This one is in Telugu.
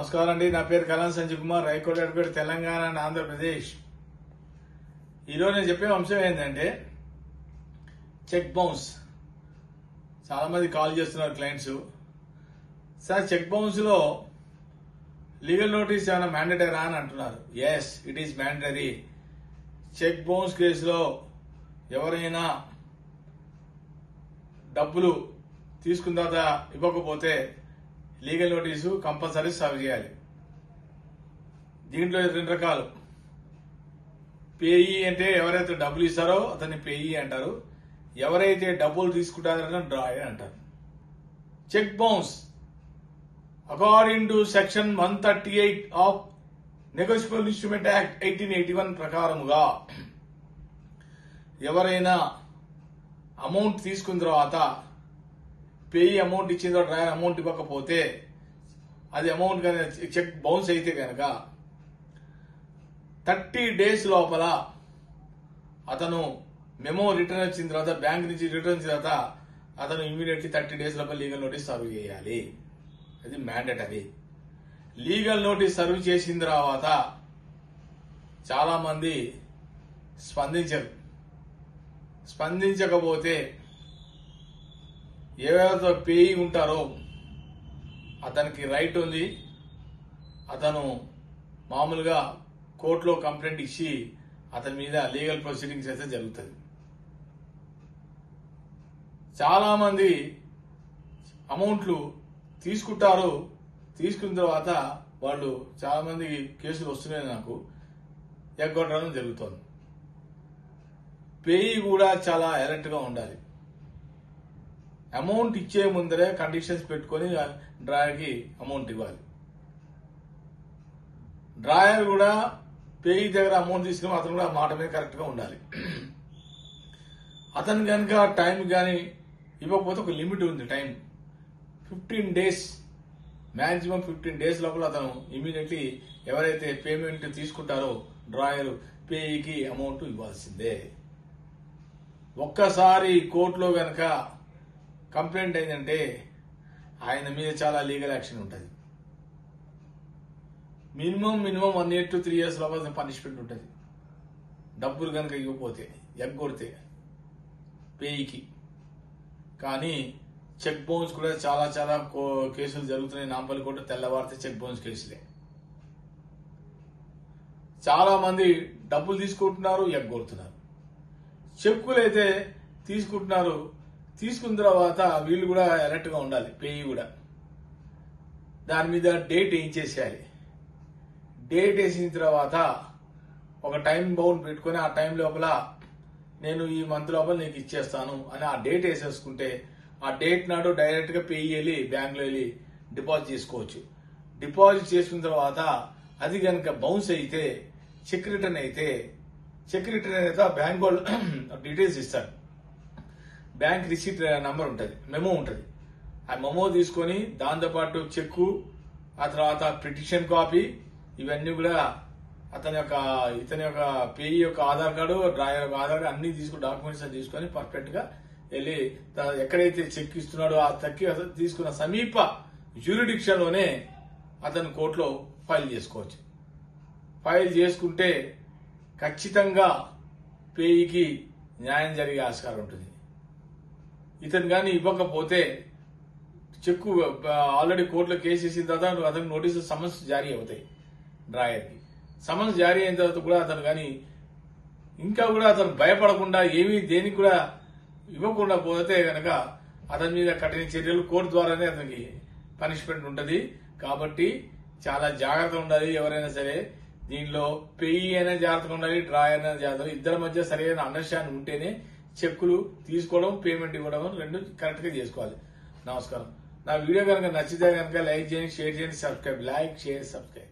నమస్కారం అండి. నా పేరు కలాం సంజయ్ కుమార్ రైకోట్ అడ్కోట్ తెలంగాణ అండ్ ఆంధ్రప్రదేశ్. ఈరోజు నేను చెప్పే అంశం ఏంటంటే చెక్ బౌన్స్. చాలామంది కాల్ చేస్తున్నారు క్లయింట్స్ సార్ చెక్ బౌన్స్లో లీగల్ నోటీస్ ఏమైనా మ్యాండేటరీ అని అంటున్నారు. Yes it is mandatory check bounce కేసులో ఎవరైనా డబ్బులు తీసుకున్న తర్వాత ఇవ్వకపోతే లీగల్ నోటీసు కంపల్సరీ సర్వ్ చేయాలి. దీంట్లో రెండు రకాలు. పేయి అంటే ఎవరైతే డబ్బులు ఇస్తారో అతన్ని పేయి అంటారు. ఎవరైతే డబ్బులు తీసుకుంటారో డ్రాయ్ అంటారు. Check bounce. According to section one thirty eight of negotiable instrument act eighteen eighty one ప్రకారముగా ఎవరైనా అమౌంట్ తీసుకున్న తర్వాత పేయి అమౌంట్ ఇచ్చిన తర్వాత డ్రాయర్ అమౌంట్ ఇవ్వకపోతే అది అమౌంట్ కానీ చెక్ బౌన్స్ అయితే కనుక థర్టీ డేస్ లోపల అతను మెమో రిటర్న్ వచ్చిన తర్వాత బ్యాంక్ నుంచి రిటర్న్ వచ్చిన తర్వాత అతను ఇమీడియట్లీ థర్టీ డేస్ లోపల లీగల్ నోటీస్ సర్వ్ చేయాలి. అది మ్యాండేటరీ లీగల్ నోటీస్ సర్వ్ చేసిన తర్వాత చాలామంది స్పందించరు. స్పందించకపోతే ఎవరితో పేయి ఉంటారో అతనికి రైట్ ఉంది. అతను మామూలుగా కోర్టులో కంప్లైంట్ ఇచ్చి అతని మీద లీగల్ ప్రొసీడింగ్స్ అయితే జరుగుతుంది. చాలామంది అమౌంట్లు తీసుకుంటారు. తీసుకున్న తర్వాత వాళ్ళు చాలామంది కేసులు వస్తున్నాయి నాకు. ఎగ్గొట్టడం జరుగుతుంది. పేయి కూడా చాలా అలర్ట్గా ఉండాలి. అమౌంట్ ఇచ్చే ముందరే కండిషన్స్ పెట్టుకొని డ్రాయర్కి అమౌంట్ ఇవ్వాలి. డ్రాయర్ కూడా పేయి దగ్గర అమౌంట్ తీసుకుని అతను కూడా మాట మీద కరెక్ట్గా ఉండాలి. అతను కనుక టైం కానీ ఇవ్వకపోతే ఒక లిమిట్ ఉంది time fifteen days maximum fifteen days లోపల అతను ఇమీడియట్లీ ఎవరైతే పేమెంట్ తీసుకుంటారో డ్రాయర్ పేయికి అమౌంట్ ఇవ్వాల్సిందే. ఒక్కసారి కోర్టులో కనుక కంప్లైంట్ అయిందంటే ఆయన మీద చాలా లీగల్ యాక్షన్ ఉంటుంది. Minimum minimum one year two three years లోపల పనిష్మెంట్ ఉంటుంది. డబ్బులు కనుక ఇవ్వకపోతే ఎగ్గొడితే పేయికి. కానీ చెక్ బౌన్స్ కూడా చాలా చాలా కో- కేసులు జరుగుతున్నాయి. నాంపల్లి కోట తెల్లవారితే చెక్ బౌన్స్ కేసులే. చాలా మంది డబ్బులు తీసుకుంటున్నారు ఎగ్గొడుతున్నారు. చెక్కులు అయితే తీసుకుంటున్నారు తీసుకున్న తర్వాత వీళ్ళు కూడా అలర్ట్గా ఉండాలి పేయి కూడా. దాని మీద డేట్ వేయించేసేయాలి. డేట్ వేసిన తర్వాత ఒక టైం బౌండ్ పెట్టుకొని ఆ టైం లోపల నేను ఈ మంత్ లోపల నీకు ఇచ్చేస్తాను అని ఆ డేట్ వేసేసుకుంటే ఆ డేట్ నాడు డైరెక్ట్గా పే వెళ్ళి బ్యాంక్లో వెళ్ళి డిపాజిట్ చేసుకోవచ్చు. డిపాజిట్ చేసుకున్న తర్వాత అది కనుక బౌన్స్ అయితే చెక్ రిటర్న్ అయితే చెక్ రిటర్న్ అయితే ఆ బ్యాంక్ వాళ్ళు డీటెయిల్స్ ఇస్తారు. బ్యాంక్ రిసీట్ నంబర్ ఉంటుంది. మెమో ఉంటుంది. ఆ మెమో తీసుకొని దాంతోపాటు చెక్కు ఆ తర్వాత పిటిషన్ కాపీ ఇవన్నీ కూడా అతని యొక్క ఇతని యొక్క పేయి యొక్క ఆధార్ కార్డు డ్రాయర్ యొక్క ఆధార్ కార్డు అన్ని తీసుకుని డాక్యుమెంట్స్ అన్ని తీసుకొని పర్ఫెక్ట్గా వెళ్ళి ఎక్కడైతే చెక్ ఇస్తున్నాడో ఆ తక్కి తీసుకున్న సమీప జ్యూరిడిక్షన్లోనే అతను కోర్టులో ఫైల్ చేసుకోవచ్చు. ఫైల్ చేసుకుంటే ఖచ్చితంగా పేయికి న్యాయం జరిగే ఆస్కారం ఉంటుంది. ఇతను కానీ ఇవ్వకపోతే చెక్కు ఆల్రెడీ కోర్టులో కేసు వేసిన తర్వాత అతనికి నోటీసు సమన్స్ జారీ అవుతాయి డ్రాయర్కి. సమన్స్ జారీ అయిన తర్వాత కూడా అతను కానీ ఇంకా కూడా అతను భయపడకుండా ఏమీ దేనికి కూడా ఇవ్వకుండా పోతే కనుక అతని మీద కఠిన చర్యలు కోర్టు ద్వారానే అతనికి పనిష్మెంట్ ఉంటుంది. కాబట్టి చాలా జాగ్రత్త ఉండాలి ఎవరైనా సరే. దీనిలో పెయి అయినా జాగ్రత్తగా ఉండాలి డ్రా అయినా జాగ్రత్తగా ఇద్దరి మధ్య సరైన అండర్స్టాండింగ్ ఉంటేనే చెక్కులు తీసుకోవడం పేమెంట్ ఇవ్వడం రెండు కరెక్ట్గా చేసుకోవాలి. నమస్కారం. నా వీడియో కనుక నచ్చితే కనుక లైక్ చేయండి షేర్ చేయండి సబ్స్క్రైబ్ లైక్ షేర్ సబ్స్క్రైబ్